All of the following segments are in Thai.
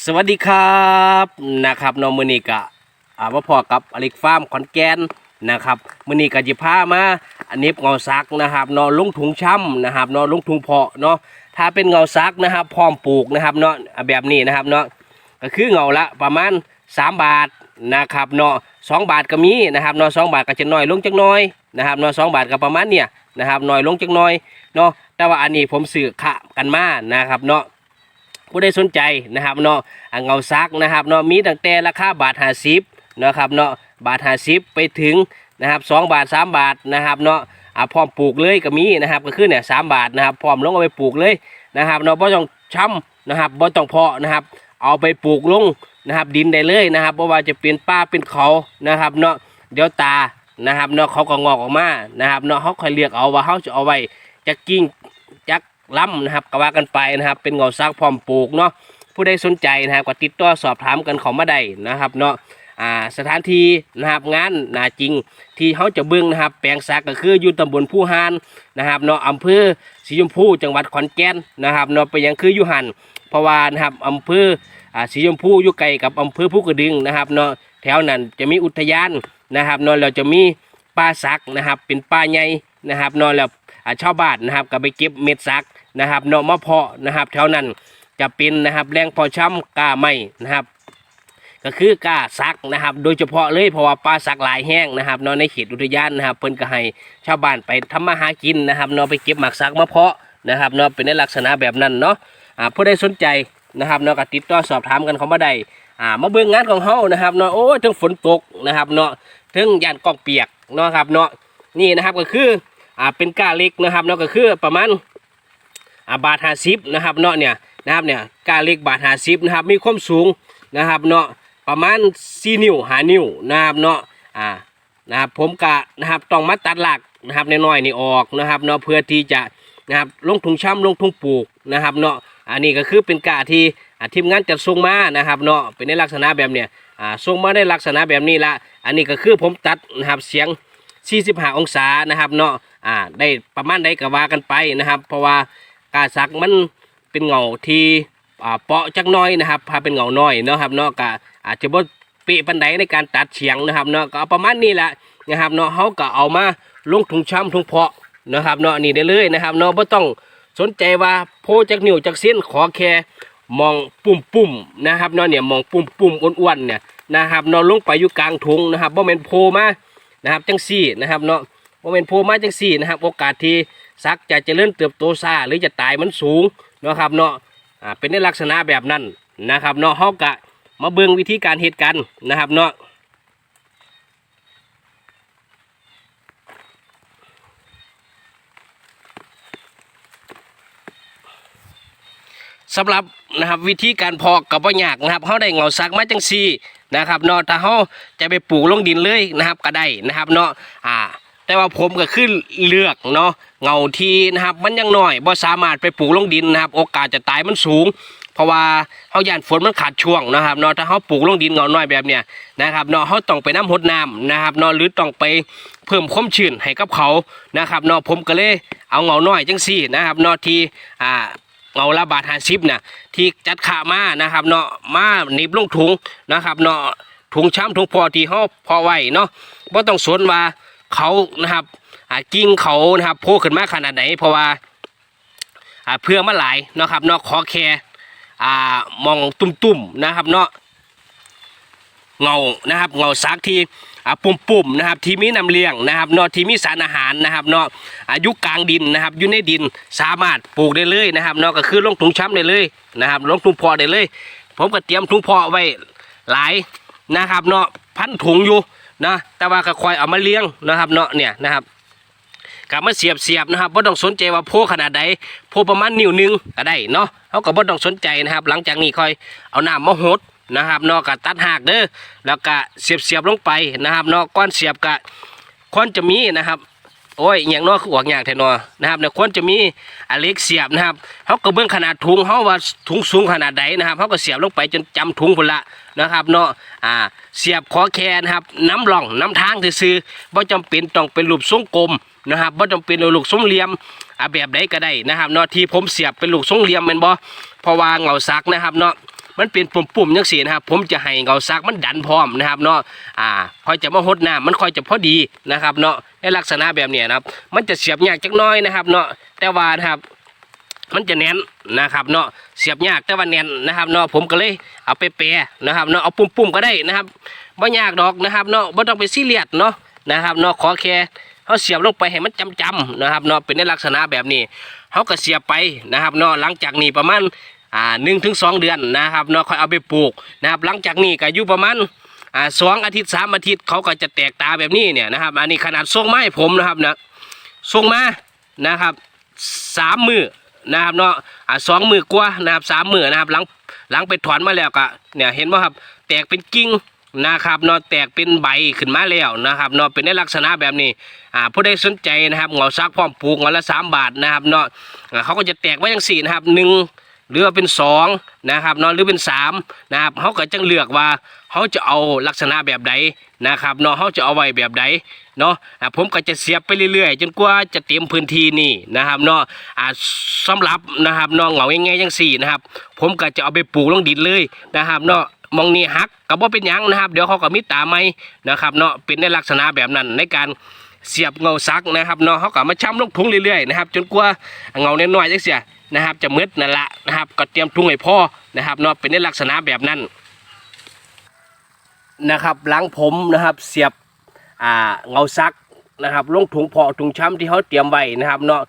สวัสดีครับนะครับนอมือนีกะอามาพอกับอลิกฟาร์มขอนแก่นนะครับมือนีกะจิพามาอันนี้เงาซักนะครับนาะลงถุงช้ำนะครับนาะลงถุงเพาะเนาะถ้าเป็นเงาซักนะครับ พร้อมปลูกนะครับเนาะอ่าแบบนี้นะครับเนาะก็คือเงาละประมาณ 3 บาทนะครับเนาะสองบาทก็มีนะครับเนาะสองบาทก็จะน้อยลงจักหน้อยนะครับเนาะสองบาทก็ประมาณเนี่ยนะครับน้อยลงจักหน้อยเนาะแต่ว่าอันนี้ผมสื่อขะกันมานะครับเนาะ ผู้ใดสนใจนะครับเนาะเงาซักนะครับเนาะมีตั้งแต่ราคาบาทห้าสิบนะครับเนาะบาทห้าสิบไปถึงนะครับสองบาทสามบาทนะครับเนาะพร้อมปลูกเลยก็มีนะครับก็คือเนี่ยสามบาทนะครับพร้อมลงเอาไปปลูกเลยนะครับเนาะบ่ต้องช้ำนะครับบ่ต้องเพาะนะครับ เอาไปปลูกลงนะครับดินได้เลยนะครับเพราะว่าจะเป็นป้าเป็นเขานะครับเนาะเดี๋ยวตานะครับเนาะเขาก็งอกออกมานะครับเนาะเขาคอยเลือกเอาว่าเขาจะเอาไว้จะกิ่งจัก ล้ำนะครับก็ว่ากันไปนะครับ เป็นเงาซักพร้อมปลูกเนาะผู้ใดสนใจนะครับก็ติดต่อสอบถามกันเขามาได้นะครับเนาะอ่าสถานที่นะครับงานนาจริงที่เขาจะเบิ่งนะครับ แปลงซักก็คืออยู่ตำบลผู้ฮานนะครับเนาะอำเภอสีชมพูจังหวัดขอนแก่นนะครับเนาะไปยังคืออยู่หันเพราะว่านะครับอำเภออ่าสีชมพูอยู่ไกลกับอำเภอภูกระดึงนะครับเนาะแถวนั้นจะมีอุทยานนะครับเนาะเราจะมีป่าสักนะครับเป็นป่าใหญ่นะครับเนาะแล้วชาวบ้านนะครับก็ไปเก็บเม็ดสัก นะครับเนาะมาเพาะนะครับแถวนั้นจะเป็นนะครับแรงพอช้ำกาไม้นะครับ ก็คือกาซักนะครับ โดยเฉพาะเลยเพราะว่าปลาซักหลายแห้งนะครับเนาะในเขตอุทยานนะครับเพิ่นก็ให้ชาวบ้านไปทำมาหากินนะครับเนาะไปเก็บหมากซักมาเพาะนะครับเนาะเป็นในลักษณะแบบนั้นเนาะอ่าผู้ใดสนใจนะครับเนาะก็ติดต่อสอบถามกันเขามาได้อ่ามาเบิ่งงานของเฮานะครับเนาะโอ้ถึงฝนตกนะครับเนาะถึงยานกองเปียกเนาะครับเนาะนี่นะครับก็คืออ่าเป็นกาเล็กนะครับเนาะก็คือประมาณ อ่าบาทห้าสิบนะครับเนาะเนี่ยนะครับเนี่ยกาเล็กบาทห้าสิบนะครับมีความสูงนะครับเนาะประมาณสี่นิ้วหานิ้วนะครับเนาะอ่านะครับผมกะนะครับต้องมาตัดหลักนะครับน้อยๆนี่ออกนะครับเนาะเพื่อที่จะนะครับลงถุงช้ำลงถุงปลูกนะครับเนาะอันนี้ก็คือเป็นกะที่อ่าทีมงานจัดส่งมานะครับเนาะเป็นในลักษณะแบบเนี้ยอ่าส่งมาในลักษณะแบบนี้ละอันนี้ก็คือผมตัดนะครับเสียง 45 องศานะครับเนาะอ่าได้ประมาณใดก็ว่ากันไปนะครับ เพราะว่า กาสักมันเป็นเงาที่เปาะจักน้อยนะครับพาเป็นเงาน้อยเนาะครับเนาะก็อาจจะบ่เปะปันไดในการตัดเฉียงนะครับเนาะก็เอาประมาณนี้แหละนะครับเนาะเขาก็เอามาลงถุงช้ำถุงเพาะนะครับเนาะนี่ได้เลยนะครับเนาะบ่ต้องสนใจว่าโพจากนิ้วจากเส้นขอแค่มองปุ่มปุ่มนะครับเนาะเนี่ยมองปุ่มปุ่มอ้วนๆเนี่ยนะครับเนาะลงไปอยู่กลางถุงนะครับบ่แม่นโพมานะครับจังซี่นะครับเนาะบ่แม่นโพมาจังซี่นะครับ โอกาสที่ สักจะเจริญเติบโตช้าหรือจะตายมันสูงเนาะครับเนาะเป็นในลักษณะแบบนั้นนะครับเนาะเฮากะมาเบิ่งวิธีการเหตุการณ์นะครับเนาะสำหรับนะครับวิธีการเพาะกับว่ายากนะครับเฮาได้เงาสักมาจังซีนะครับเนาะถ้าเฮาจะไปปลูกลงดินเลยนะครับก็ได้นะครับเนาะอ่า แต่ว่าผมก็ขึ้นเลือกเนาะเงาที่นะครับมันยังน้อยบ่สามารถไปปลูกลงดินนะครับ โอกาสจะตายมันสูง เพราะว่าเฮาหยานฝนมันขาดช่วงนะครับเนาะถ้าเฮาปลูกลงดินเงาน้อยแบบเนี้ยนะครับเนาะเฮาต้องไปน้ำหดน้ำนะครับเนาะหรือต้องไปเพิ่มความชื้นให้กับเขานะครับเนาะผมก็เลยเอาเงาน้อยจังซี่นะครับเนาะที่อ่าเงาละบาทห้าสิบน่ะที่จัดขามานะครับเนาะมาหนีบลงถุงนะครับเนาะถุงช้ำถุงพอที่เฮาพอไว้เนาะบ่ต้องสวนว่า เขานะครับกิ้งเขานะครับโผล่ขึ้นมาขนาดไหนเพราะว่าเพื่อมาหลายนะครับเนาะขอแค่มองตุ่มๆนะครับเนาะเงานะครับเงาซักที่ปุ่มๆนะครับที่มีน้ำเลี้ยงนะครับเนาะที่มีสารอาหารนะครับเนาะอายุกลางดินนะครับอยู่ในดินสามารถปลูกได้เลยนะครับเนาะก็คือลงถุงช้ำได้เลยนะครับลงถุงพอได้เลย ผมก็เตรียมถุงพอไว้หลายนะครับเนาะพันถุงอยู่ นะแต่ว่าก็คอยเอามาเลี้ยงนะครับเนาะเนี่ยนะครับกับมาเสียบเสียบนะครับบ่ต้องสนใจว่าโพขนาดใดโพประมาณนิ้วหนึงก็ได้เนาะเขาก็บ่ต้องสนใจนะครับ หลังจากนี้ค่อยเอาน้ำมาหดนะครับเนาะก็ตัดหากเด้อแล้วก็เสียบเสียบลงไปนะครับเนาะก้อนเสียบก็ควรจะมีนะครับ โอ้ยอย่างน้อคือออกอย่างแทนอนะครับเนี่ยควรจะมีอเล็กเสียบนะครับเขาก็เบิ่งขนาดถุงเขาว่าถุงสูงขนาดใดนะครับเขาก็เสียบลงไปจนจำถุงพุ่นละนะครับเนาะอ่าเสียบขอแคนะครับน้ำร่องน้ำทางซื่อบ่จำเป็นต้องเป็นรูปทรงกลมนะครับบ่จำเป็นรูปทรงเหลี่ยมอ่าแบบใดก็ได้นะครับเนาะที่ผมเสียบเป็นลูกทรงเหลี่ยมแม่นบ่เพราะว่าเงาซักนะครับเนาะ มันเป็นปุ่มๆจังซี่นะครับ ผมจะให้เงาซักมันดันพร้อมนะครับเนาะอ่าคอยจะมาหดน้ำมันคอยจะพอดีนะครับเนาะในลักษณะแบบเนี้ยนะครับ มันจะเสียบยากจักน้อยนะครับ เนาะแต่ว่านะครับมันจะแน่นนะครับเนาะเสียบยากแต่ว่าแน่นนะครับเนาะผมก็เลยเอาไปแปรนะครับเนาะเอาปุ่มๆก็ได้นะครับบ่ยากดอกนะครับเนาะบ่ต้องไปซีเรียสเนาะนะครับเนาะขอแค่เขาเสียบลงไปให้มันจำๆนะครับเนาะเป็นในลักษณะแบบนี้เขาก็เสียบไปนะครับเนาะหลังจากนี้ประมาณ อ่าหนึ่งถึงสองเดือนนะครับเนาะค่อยเอาไปปลูกนะครับ หลังจากนี้ก็อยู่ประมาณอ่าสองอาทิตย์สามอาทิตย์เขาก็จะแตกตาแบบนี้เนี่ยนะครับ อันนี้ขนาดส่งไม้ผมนะครับนะส่งมานะครับสามมือนะครับเนาะอ่าสองมือกว่านะครับสามมือนะครับ หลังหลังไปถอนมาแล้วก็เนี่ยเห็นว่าครับ แตกเป็นกิ่งนะครับเนาะแตกเป็นใบขึ้นมาแล้วนะครับเนาะเป็นในลักษณะแบบนี้อ่าผู้ใดสนใจนะครับเงาซักพร้อมปลูกเงาละสามบาทนะครับเนาะเขาก็จะแตกไว้อย่างสี่นะครับหนึ่ง หรือว่าเป็นสองนะครับเนาะหรือเป็นสามนะครับเขาก็จะเลือกว่าเขาจะเอาลักษณะแบบใดนะครับเนาะเขาจะเอาไว้แบบใดเนาะผมก็จะเสียบไปเรื่อยๆ จนกว่าจะเต็มพื้นที่นี่นะครับเนาะอ่าสำหรับนะครับเนาะเหงาง่ายๆจังสี่นะครับ ผมก็จะเอาไปปลูกลงดินเลยนะครับเนาะมองนี่ฮักก็บ่เป็นยังนะครับ เดี๋ยวเขาก็มีตาไม้นะครับเนาะเป็นในลักษณะแบบนั้นในการเสียบเงาซักนะครับเนาะเขาก็มาช้ำลงถุงเรื่อยๆนะครับจนกว่าเงาเน้อยจังเสีย นะครับ จะมืดนั่นละนะครับ ก็เตรียมถุงให้พ่อนะครับเนาะเป็นในลักษณะแบบนั้นนะครับหลังผมนะครับเสียบอ่าเงาซักนะครับลงถุงเพาะถุงช้ำที่เขาเตรียมไว้นะครับเนาะ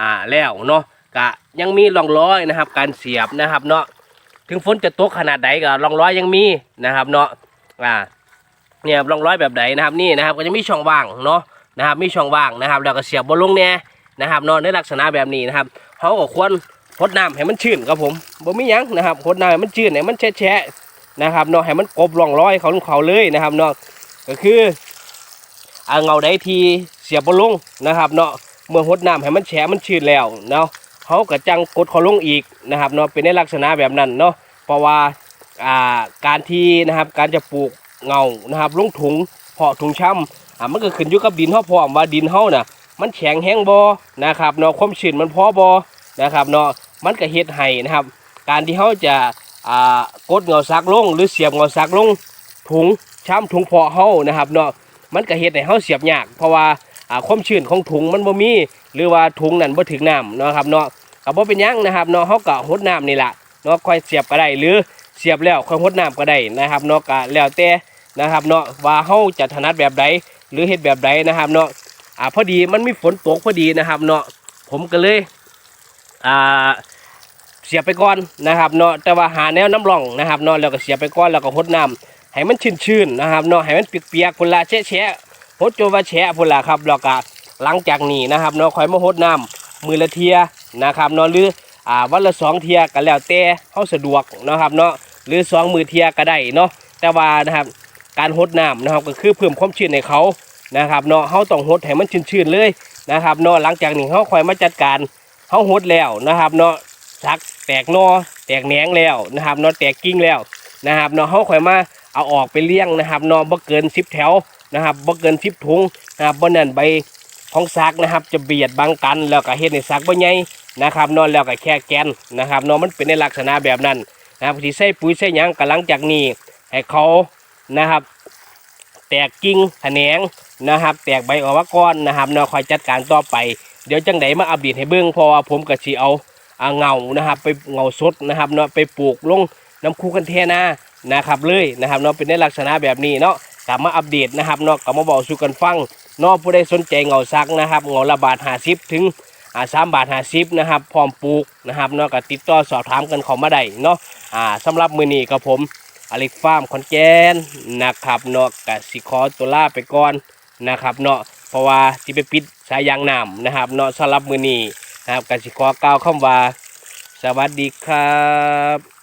อ่าแล้วเนาะกะยังมีร่องรอยนะครับ การเสียบนะครับเนาะถึงฝนจะตกขนาดใดก็ร่องรอยยังมีนะครับเนาะอ่าเนี่ยร่องรอยแบบไหนนะครับนี่นะครับก็จะมีช่องว่างเนาะนะครับมีช่องว่างนะครับ แล้วก็เสียบบนลงแน่นะครับเนาะในลักษณะแบบนี้นะครับ เขาก็ควรพดน้ำให้มันชื้นครับผมบ่มียังนะครับพดน้ำให้มันชื้นให้มันแฉะๆนะครับเนาะให้มันกบร่องรอยเขาของเขาเลยนะครับเนาะก็คือเอาเงาใดทีเสียบลงนะครับเนาะเมื่อหดน้ำให้มันแฉะมันชื้นแล้วเนาะเขาก็จังกดเขาลงอีกนะครับเนาะเป็นในลักษณะแบบนั้นเนาะเพราะว่าอ่าการที่นะครับการจะปลูกเงานะครับลงถุงเพาะถุงช้ำอ่ามันก็ขึ้นอยู่กับดินเขาพร้อมว่าดินเขาน่ะ มันแข็งแห้งบ่นะครับเนาะความชื้นมันพอบ่นะครับเนาะมันก็เฮ็ดให้นะครับ การที่เขาจะอ่ากดเงาซักลง หรือเสียบเงาซักลงถุงช้ำถุงพาะเฮานะครับเนาะมันก็เฮ็ดให้เฮาเสียบยาก เพราะว่าอ่าความชื้นของถุงมันบ่มี หรือว่าถุงนั้นบ่ถึงน้ำเนาะครับเนาะก็บ่เป็นยังนะครับเนาะเฮาก็หดน้ำนี่แหละเนาะค่อยเสียบก็ได้หรือเสียบแล้วค่อยหดน้ำก็ได้นะครับเนาะก็แล้วแต่นะครับเนาะว่าเฮาจะถนัดแบบใดหรือเฮ็ดแบบใดนะครับเนาะ อ่าพอดีมันมีฝนตกพอดีนะครับ เนาะผมก็เลยอ่าเสียบไปก่อนนะครับเนาะแต่ว่าหาแนวน้ำร่องนะครับเนาะแล้วก็เสียบไปก่อนแล้วก็หดน้ำให้มันชื้นๆนะครับเนาะให้มันเปียกๆพุ่นละแฉะๆหดจนว่าแฉะพุ่นละครับแล้วก็หลังจากนี้นะครับเนาะค่อยมาหดน้ำมือละเทียนะครับเนาะหรืออ่าวันละสองเทียก็แล้วแต่เฮาสะดวกนะครับเนาะหรือสองมือเทียก็ได้เนาะแต่ว่านะครับการหดน้ำนะครับก็คือเพิ่มความชื้นให้เขา นะครับเนาะเฮาต้องหดให้มันชื้นๆเลยนะครับเนาะหลังจากนี้เฮาคอยมาจัดการเฮาหดแล้วนะครับเนาะสักแตกนอแตกแหนงแล้วนะครับเนอแตกกิ่งแล้วนะครับเนอเขาคอยมาเอาออกไปเลี้ยงนะครับเนอบ่เกินสิบแถวนะครับบ่เกินสิบถุงนะครับบ่นั่นใบของซักนะครับ จะเบียดบังกันแล้วก็เฮ็ดให้ซักบ่ใหญ่นะครับเนอแล้วก็แค่แกนนะครับเนอมันเป็นในลักษณะแบบนั้นนะครับที่ใส่ปุ๋ยใส่ยังก็หลังจากนี้ให้เขานะครับ แตกกิ่งแขนงนะครับ แตกใบออกมาก่อนนะครับเนอคอยจัดการต่อไป เดี๋ยวจังไดมาอัปเดตให้เบิ่งพราะว่าผมก็สิเอาอ่าเงานะครับ ไปเงาสดนะครับเนาะไปปลูกลงน้ำคูกันเทนานะครับเลยนะครับเนาะเป็นในลักษณะแบบนี้เนาะกลับมาอัปเดตนะครับเนาะกลับมาบอกสู่กันฟังเนาะผู้ใดสนใจเงาซักนะครับเงาละบาทหาสิบถึงอ่าสามบาทหาสิบนะครับพร้อมปลูกนะครับเนาะก็ติดต่อสอบถามกันเขามาได้เนาะอ่าสำหรับมือนี้กับผม อเล็กฟาร์มขอนแก่นนะครับเนาะกสิคอตัวล่าไปก่อนนะครับเนาะเพราะว่าที่ไปปิดสายยางน้ำนะครับเนาะสำหรับมือนี้นะครับกสิคอก้าวคำว่า สวัสดีครับ